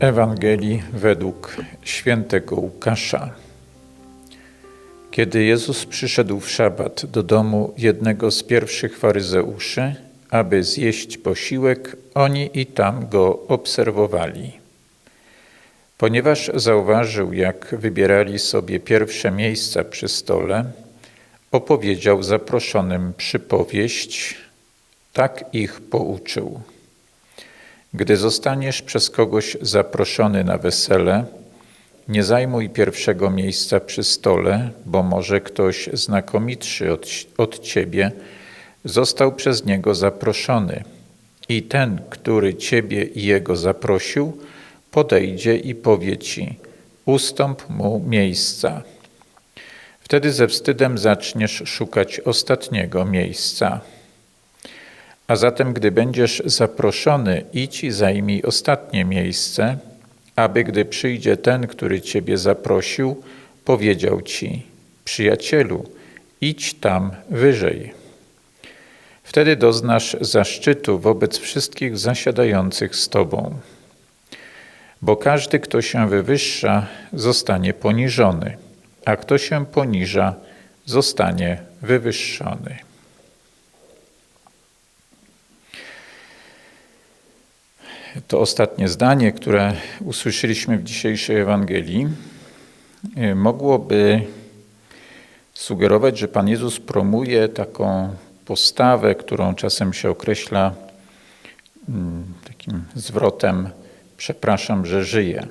Ewangelii według świętego Łukasza. Kiedy Jezus przyszedł w szabat do domu jednego z pierwszych faryzeuszy, aby zjeść posiłek, oni i tam go obserwowali. Ponieważ zauważył, jak wybierali sobie pierwsze miejsca przy stole, opowiedział zaproszonym przypowieść, tak ich pouczył. Gdy zostaniesz przez kogoś zaproszony na wesele, nie zajmuj pierwszego miejsca przy stole, bo może ktoś znakomitszy od, od ciebie został przez niego zaproszony. I ten, który ciebie i jego zaprosił, podejdzie i powie ci: Ustąp mu miejsca. Wtedy ze wstydem zaczniesz szukać ostatniego miejsca. A zatem, gdy będziesz zaproszony, idź i zajmij ostatnie miejsce, aby gdy przyjdzie ten, który ciebie zaprosił, powiedział ci: Przyjacielu, idź tam wyżej. Wtedy doznasz zaszczytu wobec wszystkich zasiadających z tobą. Bo każdy, kto się wywyższa, zostanie poniżony, a kto się poniża, zostanie wywyższony. To ostatnie zdanie, które usłyszeliśmy w dzisiejszej Ewangelii, e, mogłoby sugerować, że Pan Jezus promuje taką postawę, którą czasem się określa mm, takim zwrotem przepraszam, że żyję.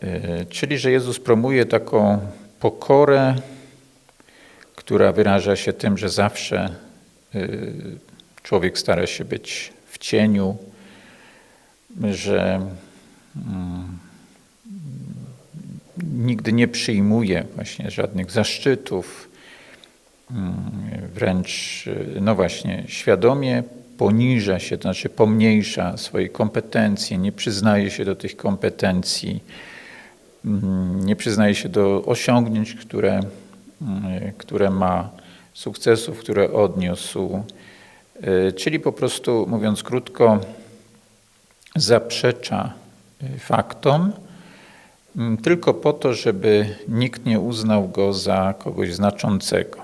E, czyli, że Jezus promuje taką pokorę, która wyraża się tym, że zawsze e, człowiek stara się być cieniu, że mm, nigdy nie przyjmuje właśnie żadnych zaszczytów, mm, wręcz, no właśnie, świadomie poniża się, to znaczy pomniejsza swoje kompetencje, nie przyznaje się do tych kompetencji, mm, nie przyznaje się do osiągnięć, które, które ma, sukcesów, które odniósł. E, czyli po prostu, mówiąc krótko, zaprzecza e, faktom, tylko po to, żeby nikt nie uznał go za kogoś znaczącego.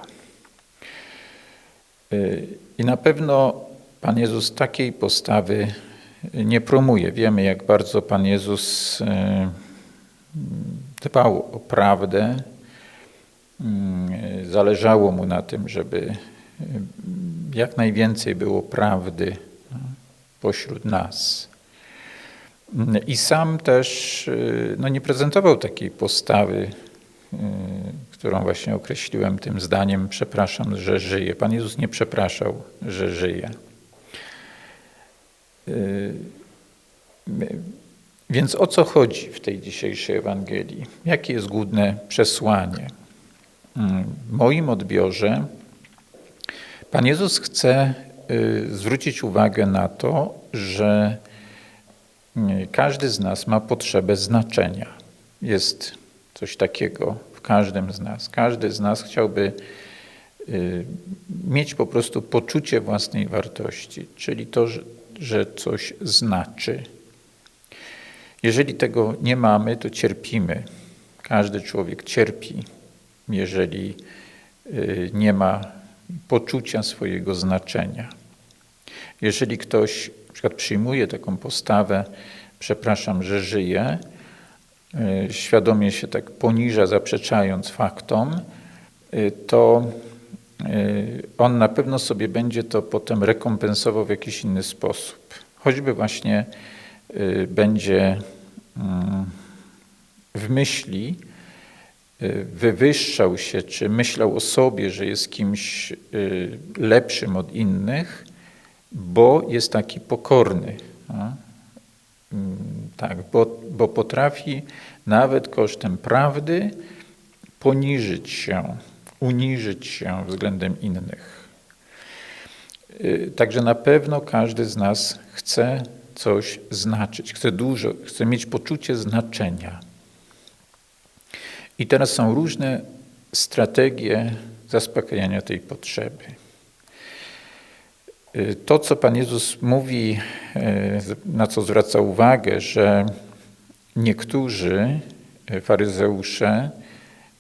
E, I na pewno Pan Jezus takiej postawy nie promuje. Wiemy, jak bardzo Pan Jezus dbał o prawdę. Zależało mu na tym, żeby jak najwięcej było prawdy no, pośród nas. I sam też y, no, nie prezentował takiej postawy, y, którą właśnie określiłem tym zdaniem: Przepraszam, że żyję. Pan Jezus nie przepraszał, że żyje. Y, więc o co chodzi w tej dzisiejszej Ewangelii? Jakie jest główne przesłanie? W moim odbiorze Pan Jezus chce y, zwrócić uwagę na to, że y, każdy z nas ma potrzebę znaczenia. Jest coś takiego w każdym z nas. Każdy z nas chciałby y, mieć po prostu poczucie własnej wartości, czyli to, że coś znaczy. Jeżeli tego nie mamy, to cierpimy. Każdy człowiek cierpi, jeżeli nie ma poczucia swojego znaczenia. Jeżeli ktoś na przykład przyjmuje taką postawę, przepraszam, że żyje, e, świadomie się tak poniża, zaprzeczając faktom, e, to e, on na pewno sobie będzie to potem rekompensował w jakiś inny sposób. Choćby właśnie będzie mm, w myśli wywyższał się, czy myślał o sobie, że jest kimś y, lepszym od innych, bo jest taki pokorny. Mm, tak, bo, bo potrafi nawet kosztem prawdy poniżyć się, uniżyć się względem innych. Y, także na pewno każdy z nas chce coś znaczyć, chce dużo, chce mieć poczucie znaczenia. I teraz są różne strategie zaspokajania tej potrzeby. Y, to, co Pan Jezus mówi, y, na co zwraca uwagę, że niektórzy y, faryzeusze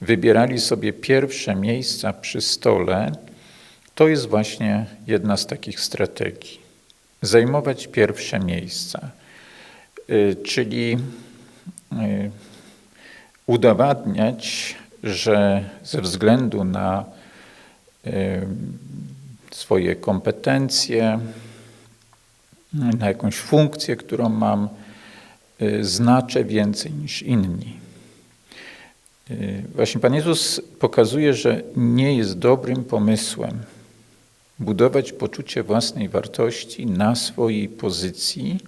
wybierali sobie pierwsze miejsca przy stole, to jest właśnie jedna z takich strategii. Zajmować pierwsze miejsca, czyli udowadniać, że ze względu na swoje kompetencje, na jakąś funkcję, którą mam, y, znaczę więcej niż inni. Y, właśnie Pan Jezus pokazuje, że nie jest dobrym pomysłem budować poczucie własnej wartości na swojej pozycji,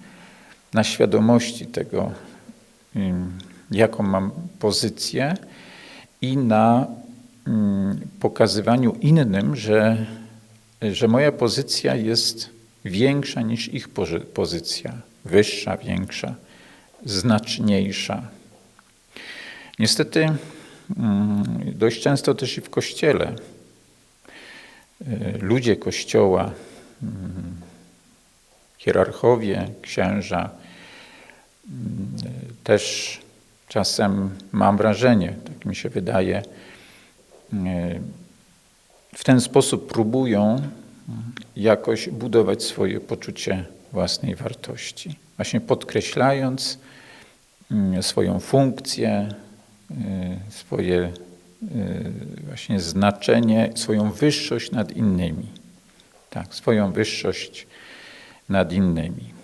na świadomości tego, jaką mam pozycję i na pokazywaniu innym, że że moja pozycja jest większa niż ich pozycja, wyższa, większa, znaczniejsza. Niestety mm, dość często też i w kościele y, ludzie kościoła, mm, hierarchowie, księża, mm, też czasem mam wrażenie, tak mi się wydaje, y, w ten sposób próbują jakoś budować swoje poczucie własnej wartości. Właśnie podkreślając mm, swoją funkcję, y, swoje y, właśnie znaczenie, swoją wyższość nad innymi. Tak, swoją wyższość nad innymi.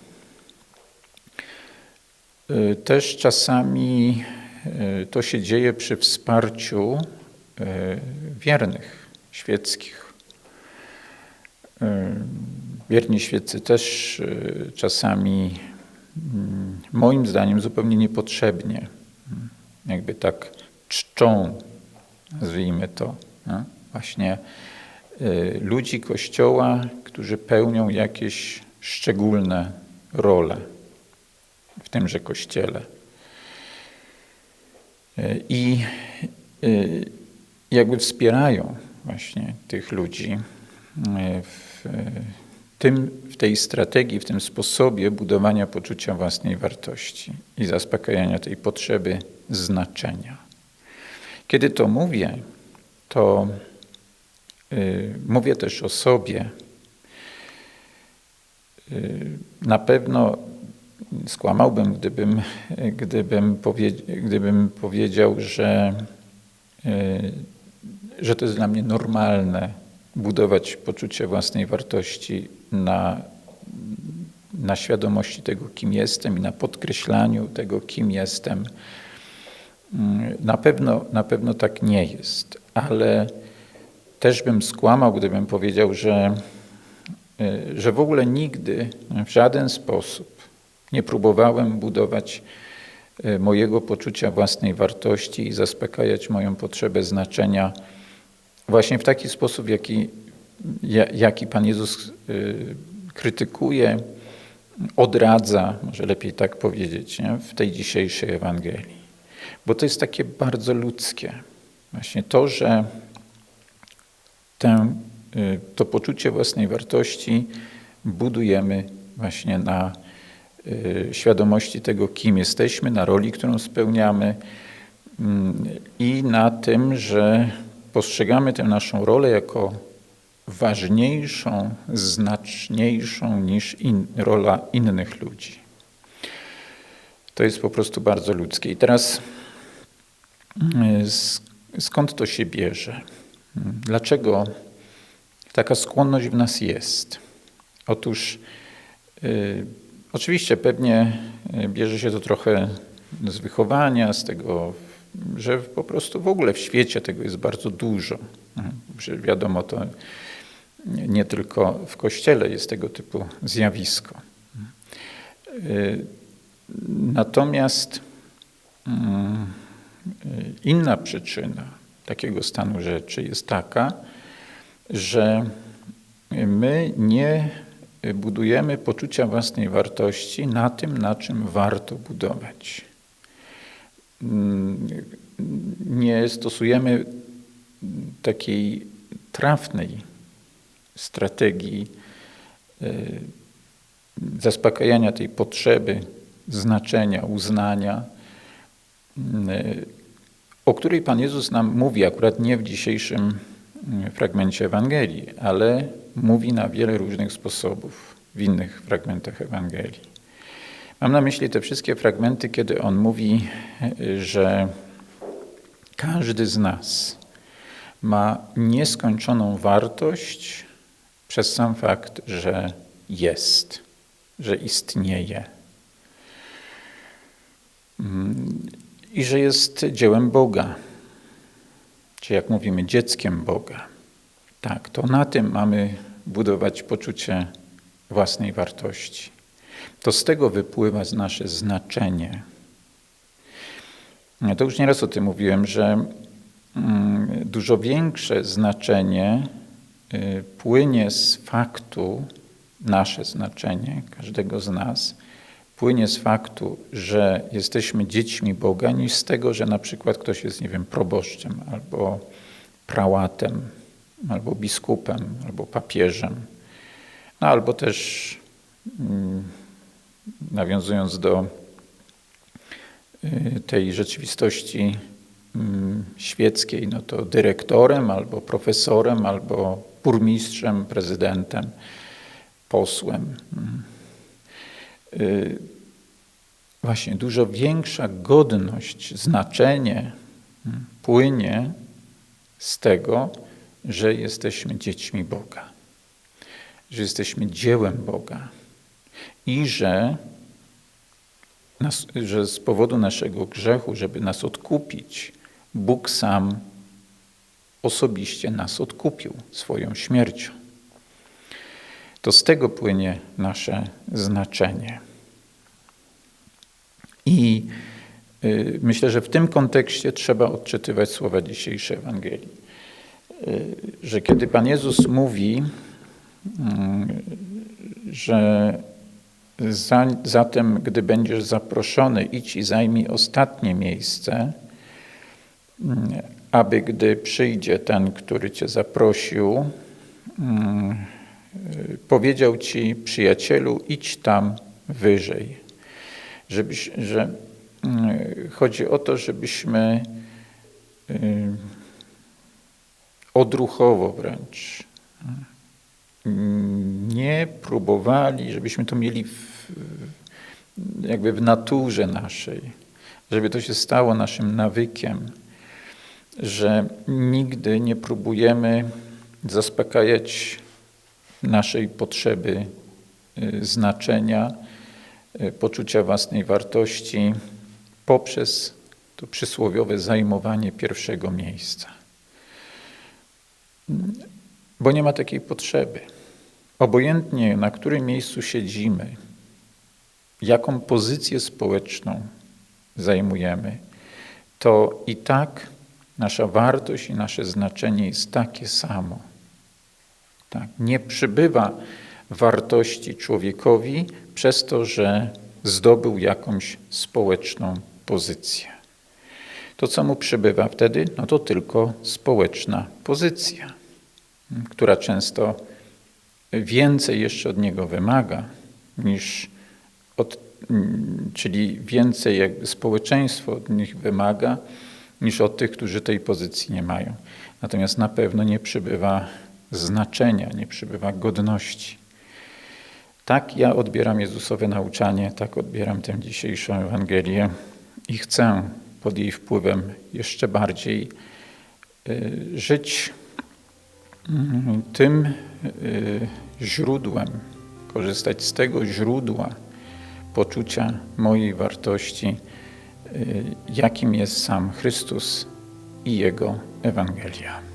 Y, też czasami to się dzieje przy wsparciu wiernych świeckich. Wierni świeccy też czasami, mm, moim zdaniem, zupełnie niepotrzebnie, mm, jakby tak czczą, nazwijmy to, no? właśnie ludzi Kościoła, którzy pełnią jakieś szczególne role w tymże Kościele. I jakby wspierają właśnie tych ludzi e, w, tym, w tej strategii, w tym sposobie budowania poczucia własnej wartości i zaspokajania tej potrzeby znaczenia. Kiedy to mówię, to mówię też o sobie. Na pewno skłamałbym, gdybym, gdybym, powie, gdybym powiedział, że y, że to jest dla mnie normalne budować poczucie własnej wartości na, na świadomości tego, kim jestem i na podkreślaniu tego, kim jestem. Na pewno, na pewno tak nie jest, ale też bym skłamał, gdybym powiedział, że, że w ogóle nigdy, w żaden sposób nie próbowałem budować mojego poczucia własnej wartości i zaspokajać moją potrzebę znaczenia właśnie w taki sposób, jaki, jaki Pan Jezus y, krytykuje, odradza, może lepiej tak powiedzieć, nie? w tej dzisiejszej Ewangelii. Bo to jest takie bardzo ludzkie. Właśnie to, że tę, y, to poczucie własnej wartości budujemy właśnie na świadomości tego, kim jesteśmy, na roli, którą spełniamy mm, i na tym, że postrzegamy tę naszą rolę jako ważniejszą, znaczniejszą niż in, rola innych ludzi. To jest po prostu bardzo ludzkie. I teraz mm, skąd to się bierze? Dlaczego taka skłonność w nas jest? Otóż y, oczywiście pewnie y, bierze się to trochę z wychowania, z tego że po prostu w ogóle w świecie tego jest bardzo dużo. Że wiadomo, to nie tylko w Kościele jest tego typu zjawisko. Natomiast mm, inna przyczyna takiego stanu rzeczy jest taka, że my nie budujemy poczucia własnej wartości na tym, na czym warto budować. Mm, nie stosujemy takiej trafnej strategii y, zaspokajania tej potrzeby znaczenia, uznania, y, o której Pan Jezus nam mówi akurat nie w dzisiejszym y, fragmencie Ewangelii, ale mówi na wiele różnych sposobów w innych fragmentach Ewangelii. Mam na myśli te wszystkie fragmenty, kiedy on mówi, że każdy z nas ma nieskończoną wartość przez sam fakt, że jest, że istnieje. I że jest dziełem Boga, czy jak mówimy, dzieckiem Boga. Tak, to na tym mamy budować poczucie własnej wartości. To z tego wypływa nasze znaczenie. To już nieraz o tym mówiłem, że mm, dużo większe znaczenie y, płynie z faktu, nasze znaczenie, każdego z nas, płynie z faktu, że jesteśmy dziećmi Boga, niż z tego, że na przykład ktoś jest, nie wiem, proboszczem, albo prałatem, albo biskupem, albo papieżem, no, albo też mm, nawiązując do y, tej rzeczywistości mm, świeckiej, no to dyrektorem albo profesorem, albo burmistrzem, prezydentem, posłem. Mm. Y, właśnie dużo większa godność, znaczenie płynie z tego, że jesteśmy dziećmi Boga, że jesteśmy dziełem Boga i że, nas, że z powodu naszego grzechu, żeby nas odkupić, Bóg sam osobiście nas odkupił swoją śmiercią. To z tego płynie nasze znaczenie. I y, myślę, że w tym kontekście trzeba odczytywać słowa dzisiejszej Ewangelii. Y, że kiedy Pan Jezus mówi, y, że Zatem, gdy będziesz zaproszony, idź i zajmij ostatnie miejsce, mm, aby gdy przyjdzie ten, który cię zaprosił, powiedział ci, przyjacielu, idź tam wyżej. Żebyś, że chodzi o to, żebyśmy y, odruchowo wręcz nie próbowali, żebyśmy to mieli w, jakby w naturze naszej, żeby to się stało naszym nawykiem, że nigdy nie próbujemy zaspokajać naszej potrzeby y, znaczenia, y, poczucia własnej wartości poprzez to przysłowiowe zajmowanie pierwszego miejsca. Bo nie ma takiej potrzeby. Obojętnie na którym miejscu siedzimy, jaką pozycję społeczną zajmujemy, to i tak nasza wartość i nasze znaczenie jest takie samo. Tak. Nie przybywa wartości człowiekowi przez to, że zdobył jakąś społeczną pozycję. To, co mu przybywa wtedy, no to tylko społeczna pozycja, która często więcej jeszcze od niego wymaga, niż od, czyli więcej jakby społeczeństwo od nich wymaga, niż od tych, którzy tej pozycji nie mają. Natomiast na pewno nie przybywa znaczenia, nie przybywa godności. Tak ja odbieram Jezusowe nauczanie, tak odbieram tę dzisiejszą Ewangelię i chcę pod jej wpływem jeszcze bardziej y, żyć mm, tym y, źródłem, korzystać z tego źródła poczucia mojej wartości, y, jakim jest sam Chrystus i Jego Ewangelia.